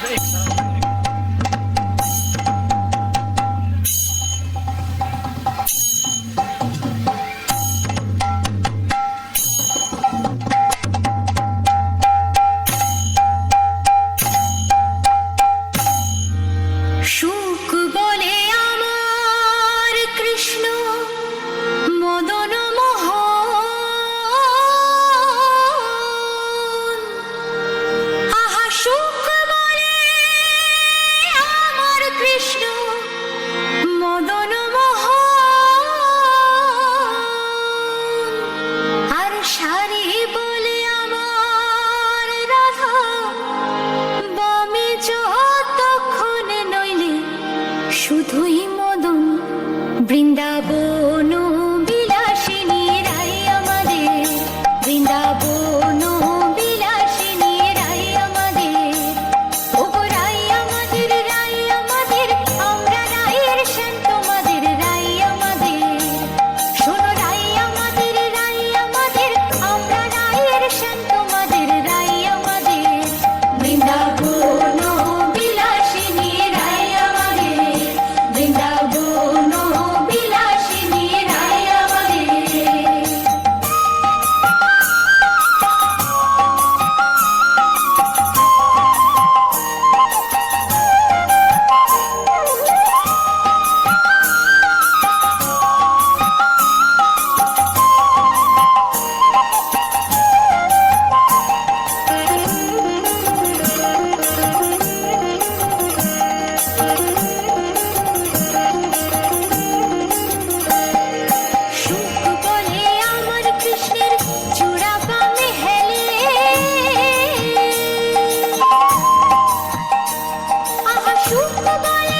আচ্ছা বৃন্দাবন Bye-bye.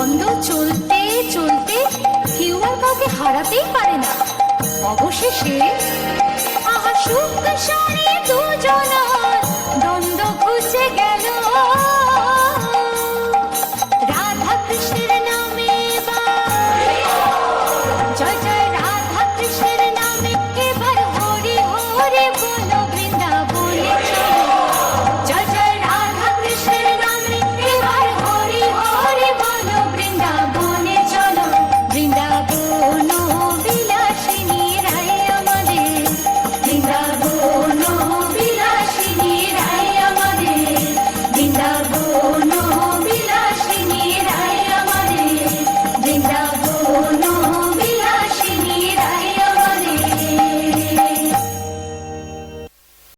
দ্বন্দ্ব চলতে চলতে কেউ আর কাউকে হারাতেই পারে না। অবশেষে দ্বন্দ্ব ঘুচে গেল। কৃষ্ণের নামে জয় জয় রাধা কৃষ্ণের